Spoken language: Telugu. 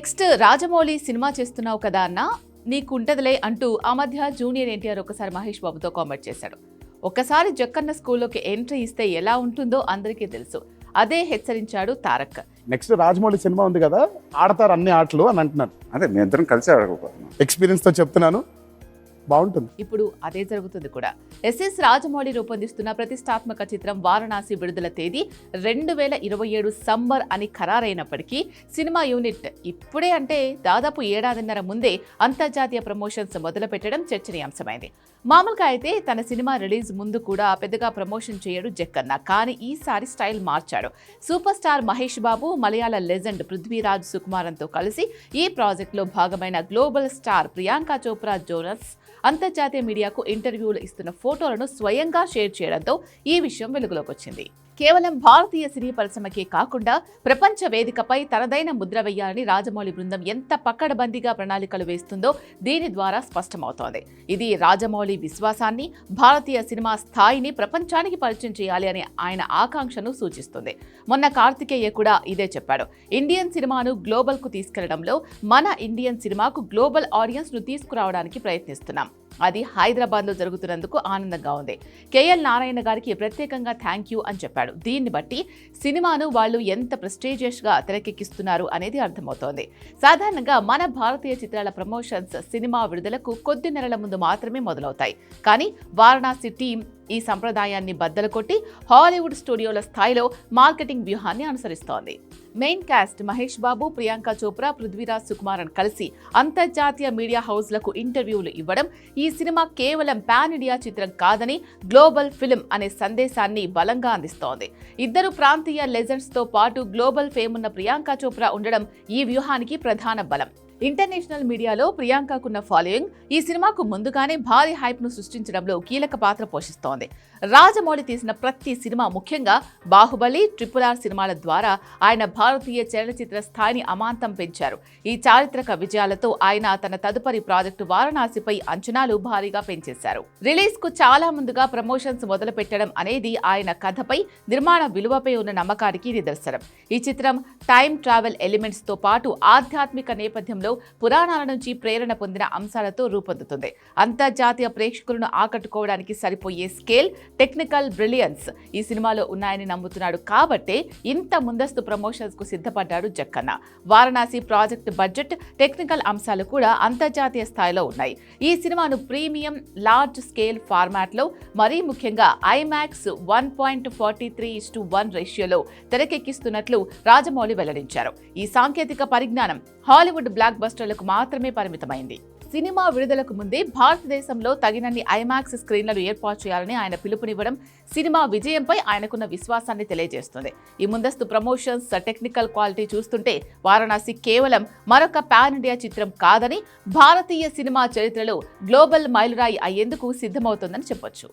నెక్స్ట్ రాజమౌళి సినిమా చేస్తున్నావు కదా అన్న నీకుంటదిలే అంటూ ఆ మధ్య జూనియర్ ఎన్టీఆర్ ఒకసారి మహేష్ బాబుతో కామెంట్ చేశాడు. ఒక్కసారి జక్కన్న స్కూల్లోకి ఎంట్రీ ఇస్తే ఎలా ఉంటుందో అందరికీ తెలుసు. అదే హెచ్చరించాడు తారక్. నెక్స్ట్ రాజమౌళి సినిమా ఉంది కదా ఆడతారు అన్ని ఆటలు అని అంటున్నారు. అదే మీ ఇద్దరం కలిసి ఆడుకోపోతున్నాం ఎక్స్పీరియన్స్తో చెప్తున్నాను. బాగుంటుంది. ఇప్పుడు అదే జరుగుతుంది కూడా. ఎస్ఎస్ రాజమౌళి రూపొందిస్తున్న ప్రతిష్టాత్మక చిత్రం వారణాసి విడుదల తేదీ రెండు వేల ఇరవై ఏడు సమ్మర్ అని ఖరారైనప్పటికీ సినిమా యూనిట్ ఇప్పుడే అంటే దాదాపు ఏడాదిన్నర ముందే అంతర్జాతీయ ప్రమోషన్స్ మొదలుపెట్టడం చర్చనీయాంశమైంది. మామూలుగా అయితే తన సినిమా రిలీజ్ ముందు కూడా పెద్దగా ప్రమోషన్ చేయడు జక్కన్న కానీ ఈసారి స్టైల్ మార్చాడు. సూపర్ స్టార్ మహేష్ బాబు మలయాళ లెజెండ్ పృథ్వీరాజ్ సుకుమారంతో కలిసి ఈ ప్రాజెక్టులో భాగమైన global star Priyanka Chopra Jonas అంతర్జాతీయ మీడియాకు ఇంటర్వ్యూలు ఇస్తున్న ఫోటోలను స్వయంగా షేర్ చేయడంతో ఈ విషయం వెలుగులోకి వచ్చింది. కేవలం భారతీయ సినీ పరిశ్రమకే కాకుండా ప్రపంచ వేదికపై తనదైన ముద్ర వేయాలని రాజమౌళి బృందం ఎంత పక్కడబందీగా ప్రణాళికలు వేస్తుందో దీని ద్వారా స్పష్టమవుతోంది. ఇది రాజమౌళి విశ్వాసాన్ని భారతీయ సినిమా స్థాయిని ప్రపంచానికి పరిచయం చేయాలి అనే ఆయన ఆకాంక్షను సూచిస్తుంది. మొన్న కార్తికేయ కూడా ఇదే చెప్పాడు. ఇండియన్ సినిమాను గ్లోబల్కు తీసుకెళ్ళడంలో మన ఇండియన్ సినిమాకు గ్లోబల్ ఆడియన్స్ను తీసుకురావడానికి ప్రయత్నిస్తున్నాం. అది హైదరాబాద్లో జరుగుతున్నందుకు ఆనందంగా ఉంది. కేఎల్ నారాయణ గారికి ప్రత్యేకంగా థ్యాంక్ యూ అని చెప్పాడు. దీన్ని బట్టి సినిమాను వాళ్ళు ఎంత ప్రెస్టీజియస్గా తెరకెక్కిస్తున్నారు అనేది అర్థమవుతోంది. సాధారణంగా మన భారతీయ చిత్రాల ప్రమోషన్స్ సినిమా విడుదలకు కొద్ది నెలల ముందు మాత్రమే మొదలవుతాయి. కానీ వారణాసి టీం ఈ సంప్రదాయాన్ని బద్దలు కొట్టి హాలీవుడ్ స్టూడియోల స్థాయిలో మార్కెటింగ్ వ్యూహాన్ని అనుసరిస్తోంది. మెయిన్ కాస్ట్ మహేష్ బాబు ప్రియాంక చోప్రా పృథ్వీరాజ్ సుకుమారన్ కలిసి అంతర్జాతీయ మీడియా హౌస్లకు ఇంటర్వ్యూలు ఇవ్వడం ఈ సినిమా కేవలం పాన్ ఇండియా చిత్రం కాదని గ్లోబల్ ఫిల్మ్ అనే సందేశాన్ని బలంగా అందిస్తోంది. ఇద్దరు ప్రాంతీయ లెజెండ్స్తో పాటు గ్లోబల్ ఫేమ్ ఉన్న ప్రియాంక చోప్రా ఉండడం ఈ వ్యూహానికి ప్రధాన బలం. ఇంటర్నేషనల్ మీడియాలో ప్రియాంకకున్న ఫాలోయింగ్ ఈ సినిమాకు ముందుగానే భారీ హైప్ను సృష్టించడంలో కీలక పాత్ర పోషిస్తోంది. రాజమౌళి తీసిన ప్రతి సినిమా ముఖ్యంగా బాహుబలి ట్రిపుల్ ఆర్ సినిమాల ద్వారా ఆయన భారతీయ చలనచిత్ర స్థాయిని అమాంతం పెంచారు. ఈ చారిత్రక విజయాలతో ఆయన తన తదుపరి ప్రాజెక్టు వారణాసిపై అంచనాలు భారీగా పెంచేశారు. రిలీజ్కు చాలా ముందుగా ప్రమోషన్స్ మొదలు పెట్టడం అనేది ఆయన కథపై నిర్మాణ విలువపై ఉన్న నమ్మకానికి నిదర్శనం. ఈ చిత్రం టైం ట్రావెల్ ఎలిమెంట్స్తో పాటు ఆధ్యాత్మిక నేపథ్యంలో పురాణాల నుంచి ప్రేరణ పొందిన అంశాలతో రూపొందుతుంది. అంతర్జాతీయ ప్రేక్షకులను ఆకట్టుకోవడానికి సరిపోయే స్కేల్ టెక్నికల్ బ్రిలియన్స్ ఈ సినిమాలో ఉన్నాయని నమ్ముతున్నాడు కాబట్టే ఇంత ముందస్తు ప్రమోషన్స్కు సిద్ధపడ్డాడు Jakkanna. Varanasi project budget technical అంశాలు కూడా అంతర్జాతీయ స్థాయిలో ఉన్నాయి. ఈ సినిమాను ప్రీమియం లార్జ్ స్కేల్ ఫార్మాట్లో మరీ ముఖ్యంగా IMAX one point forty three to one రేషియోలో తెరకెక్కిస్తున్నట్లు రాజమౌళి వెల్లడించారు. ఈ సాంకేతిక పరిజ్ఞానం హాలీవుడ్ బ్లాక్ బ్లాక్ బస్టర్లకు మాత్రమే పరిమితమైంది. సినిమా విడుదలకు ముందే భారతదేశంలో తగినన్ని ఐమాక్స్ స్క్రీన్లను ఏర్పాటు చేయాలని ఆయన పిలుపునివ్వడం సినిమా విజయంపై ఆయనకున్న విశ్వాసాన్ని తెలియజేస్తుంది. ఈ ముందస్తు ప్రమోషన్స్ టెక్నికల్ క్వాలిటీ చూస్తుంటే వారణాసి కేవలం మరొక పాన్ ఇండియా చిత్రం కాదని భారతీయ సినిమా చరిత్రలో గ్లోబల్ మైలురాయి అయ్యేందుకు సిద్ధమవుతోందని చెప్పొచ్చు.